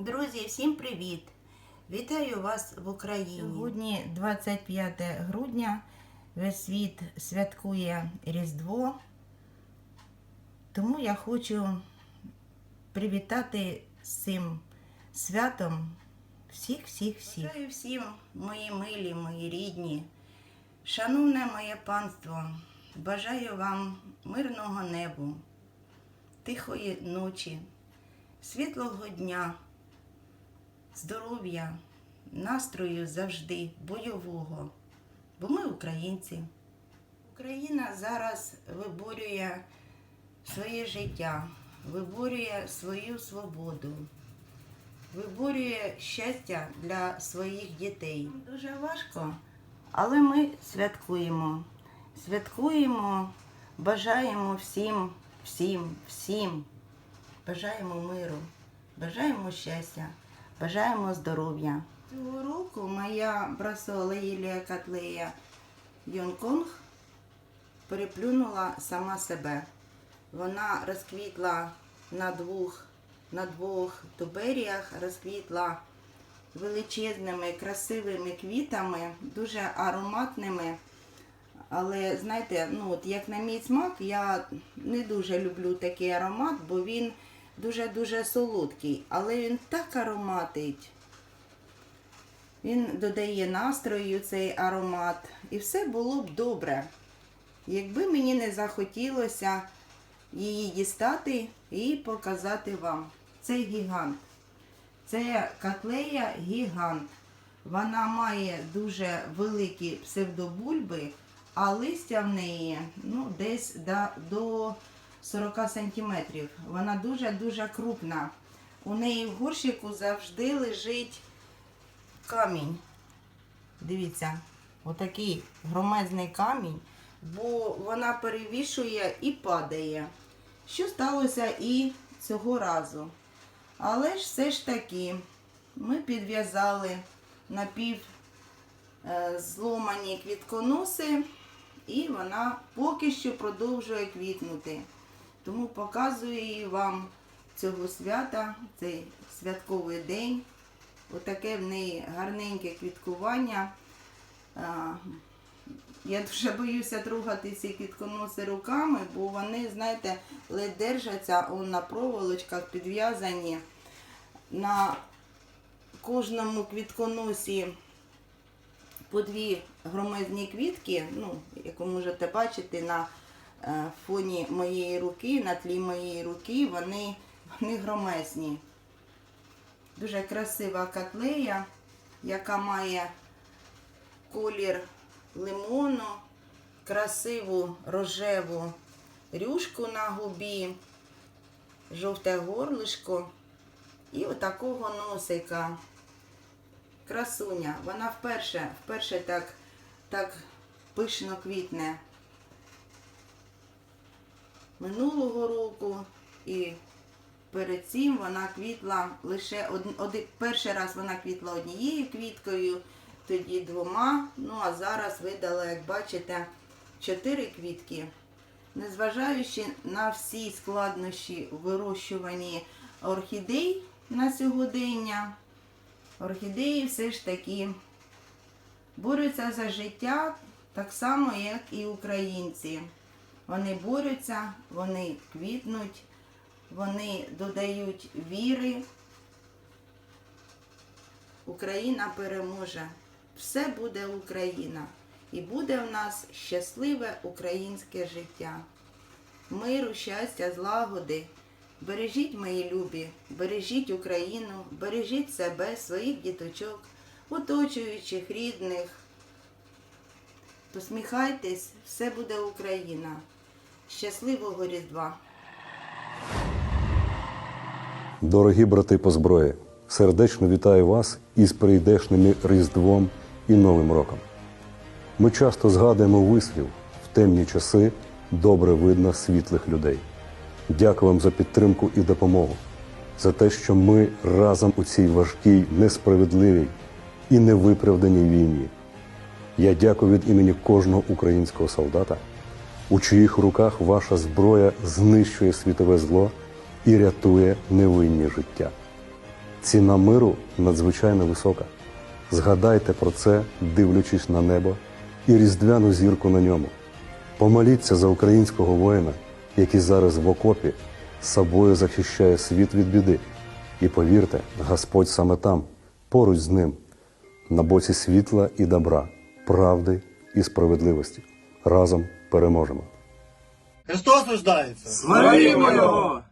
Друзі, всім привіт! Вітаю вас в Україні. Сьогодні 25 грудня. Весь світ святкує Різдво. Тому я хочу привітати з цим святом всіх, всіх, всіх. Бажаю всім, мої милі, мої рідні, шановне моє панство, бажаю вам мирного небу, тихої ночі, світлого дня здоров'я, настрою завжди бойового, бо ми українці. Україна зараз виборює своє життя, виборює свою свободу, виборює щастя для своїх дітей. Дуже важко, але ми святкуємо. Святкуємо, бажаємо всім, всім, всім. Бажаємо миру, бажаємо щастя, бажаємо здоров'я. Цього року моя брасола Єлія Котлея Йонконг переплюнула сама себе. Вона розквітла на двох, на двох туберіях, розквітла величезними, красивими квітами, дуже ароматними. Але знаєте, ну от як на мій смак, я не дуже люблю такий аромат, бо він дуже-дуже солодкий, але він так ароматить. Він додає настрою цей аромат. І все було б добре, якби мені не захотілося її дістати і показати вам. Це гігант. Це котлея гігант. Вона має дуже великі псевдобульби, а листя в неї ну, десь до, 40 сантиметрів. Вона дуже-дуже крупна. У неї в горщику завжди лежить камінь. Дивіться, отакий громезний камінь, бо вона перевішує і падає. Що сталося і цього разу. Але ж все ж таки ми підв'язали напів е, зломані квітконоси, і вона поки що продовжує квітнути. Тому показую вам цього свята, цей святковий день. Отаке в неї гарненьке квіткування. Я дуже боюся трогати ці квітконоси руками, бо вони, знаєте, ледь держаться на проволочках підв'язані. На кожному квітконосі по дві громезні квітки, ну, як ви можете бачити, на е, фоні моєї руки, на тлі моєї руки, вони, вони громезні. Дуже красива котлея, яка має колір лимону, красиву рожеву рюшку на губі, жовте горлишко і отакого носика. Красуня. Вона вперше, вперше так, так пишно квітне минулого року і перед цим вона квітла лише од, перший раз вона квітла однією квіткою, тоді двома. Ну а зараз видала, як бачите, чотири квітки. Незважаючи на всі складнощі в вирощуванні орхідей на сьогодення, орхідеї все ж таки борються за життя так само, як і українці. Вони борються, вони квітнуть, вони додають віри. Україна переможе. Все буде Україна. І буде в нас щасливе українське життя. Миру, щастя, злагоди. Бережіть мої любі, бережіть Україну, бережіть себе, своїх діточок, оточуючих, рідних. Посміхайтесь, все буде Україна. Щасливого Різдва! Дорогі брати по зброї, сердечно вітаю вас із прийдешними Різдвом і Новим роком. Ми часто згадуємо вислів в темні часи добре видно світлих людей. Дякую вам за підтримку і допомогу, за те, що ми разом у цій важкій, несправедливій і невиправданій війні. Я дякую від імені кожного українського солдата, у чиїх руках ваша зброя знищує світове зло і рятує невинні життя. Ціна миру надзвичайно висока. Згадайте про це, дивлячись на небо і різдвяну зірку на ньому. Помоліться за українського воїна, який зараз в окопі собою захищає світ від біди. І повірте, Господь саме там, поруч з ним, на боці світла і добра, правди і справедливості. Разом переможемо. Христос рождається! Славімо його!